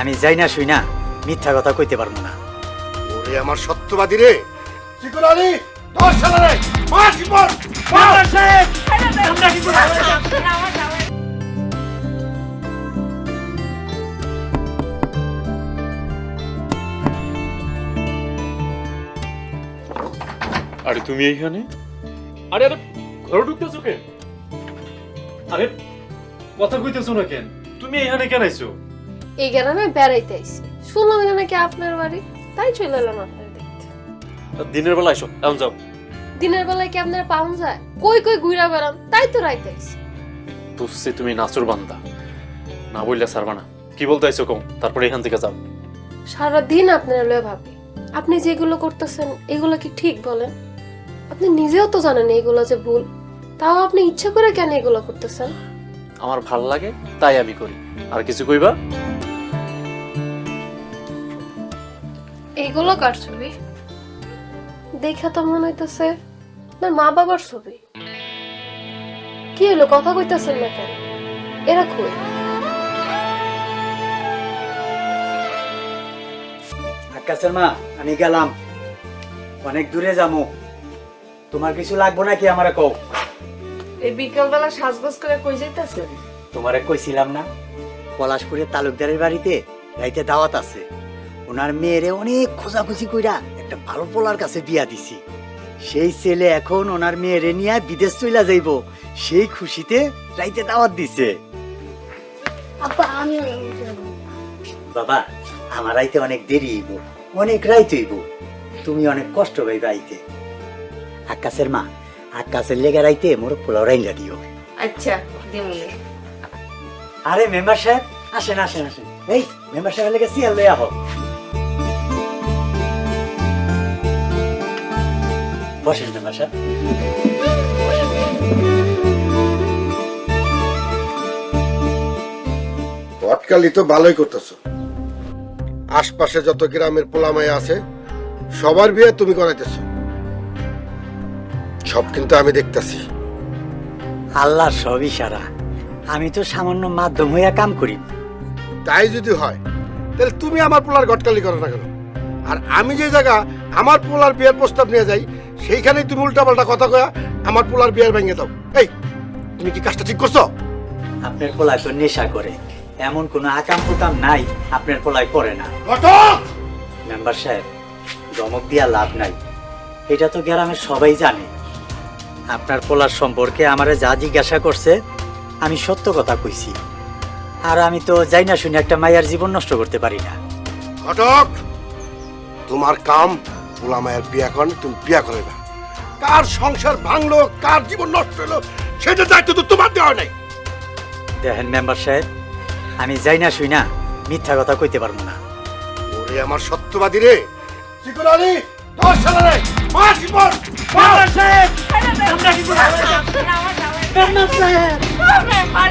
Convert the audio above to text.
আমি যাই না শুই না মিথ্যা কথা কইতে পারব না। ওরে আমার সত্যবাদী রে। দশ সালে আরে তুমি এইখানে? আরে আরে ঘরে ঢুকতেছো কেন? আরে কথা কইতেছো না কেন? তুমি এইখানে কেন আইছো? এই গ্রামে বেড়াইতে আইছি। শুনলাম এটা নাকি আপনার বাড়ি তাই চলে এলাম আপনার দেখতে দিনের বেলা আইসো এখন যাও। দিনের বেলায় কি আপনার পাউন যায়? কই কই ঘুরা বেড়াম তাই তো রাইতে আইছি। বুঝছি তুমি নাচুর বান্দা। না বললে সারবা না। কি বলতে আইছো কম তারপরে এখান থেকে যাও। সারাদিন আপনার লয়ে ভাবি আপনি যেগুলো করতেছেন এগুলো কি ঠিক বলেন? আপনি নিজেও তো জানেন এগুলো যে ভুল তাও আপনি ইচ্ছা করে কেন এগুলো করতেছেন? আমার ভালো লাগে তাই আমি করি। আর কিছু কইবা? এইগুলো কার ছবি? দেখা তো মনে হইতেছে আপনার মা বাবার ছবি। কি হলো কথা কইতেছেন না কেন? এরা কই? আকাশের মা আমি গেলাম। অনেক দূরে যামু তোমার কিছু লাগবো নাকি আমারে কও? এই বিকালবেলা সাজগোজ করে কই যাইতেছেন? তোমারে কইছিলাম না পলাশপুরের তালুকদারের বাড়িতে রাইতে দাওয়াত আছে। ওনার মেয়েরে অনেক খোঁজাখুঁজি কইরা একটা ভালো পোলার কাছে বিয়া দিছি। সেই ছেলে এখন ওনার মেয়েরে নিয়ে বিদেশ চইলা যাইব। সেই খুশিতে রাইতে দাওয়াত দিছে। বাবা আমার আইতে অনেক দেরি হইব। অনেক রাইত হইব। তুমি অনেক কষ্ট পাইবে আইতে আকাশের মা আকাশের লেগে রাইতে মোর পোলাও রাইলা দিও। আচ্ছা দিমুনি আরে মেম্বার সাহেব আসেন আসেন আসেন। এই মেম্বার সাহেবের লেগে সিয়াল লইয়া হোক বসেন মেম্বার সাহেব পটকালি তো ভালোই করতেছো। আশপাশে যত গ্রামের পোলামাই আছে সবার বিয়ে তুমি করাইতেছো। সব কিন্তু আমি দেখতাছি। আল্লাহর সব ইশারা। আমি তো সামান্য মাধ্যম হইয়া কাম করি। তাই যদি হয় তাহলে তুমি আমার পোলার গটকালি করো না কেন? আর আমি যে জায়গা আমার পোলার বিয়ের প্রস্তাব নিয়ে যাই সেইখানেই তুমি উল্টাপাল্টা কথা কয়া আমার পোলার বিয়ার ভেঙে দাও। এই তুমি কি কাজটা ঠিক করছ? আপনার পোলায় তো নেশা করে। এমন কোনো আকাম কুকাম নাই আপনার পোলায় করে না। মেম্বার সাহেব ধমক দিয়া লাভ নাই। এটা তো গ্রামের সবাই জানে। আপনার পোলার সম্পর্কে আমারে যা জিজ্ঞাসা করছে আমি সত্য কথা কইছি। আর আমি তো যাই না শুনে একটা মায়ের জীবন নষ্ট করতে পারি না। ঘটক তোমার কাম পোলা মায়ের বিয়া করেন তুমি বিয়া করে না কার সংসার ভাঙলো কার জীবন নষ্ট হলো সেটা দায়িত্ব তো তোমার দেওয়া নাই। দেখেন মেম্বার সাহেব আমি যাই না শুই না মিথ্যা কথা কইতে পারব না। ওরে আমার সত্যবাদী রে। চিকুর আলী? দশ মেম্বার সাহেব মেম্বার সাহেব। মেম্বার।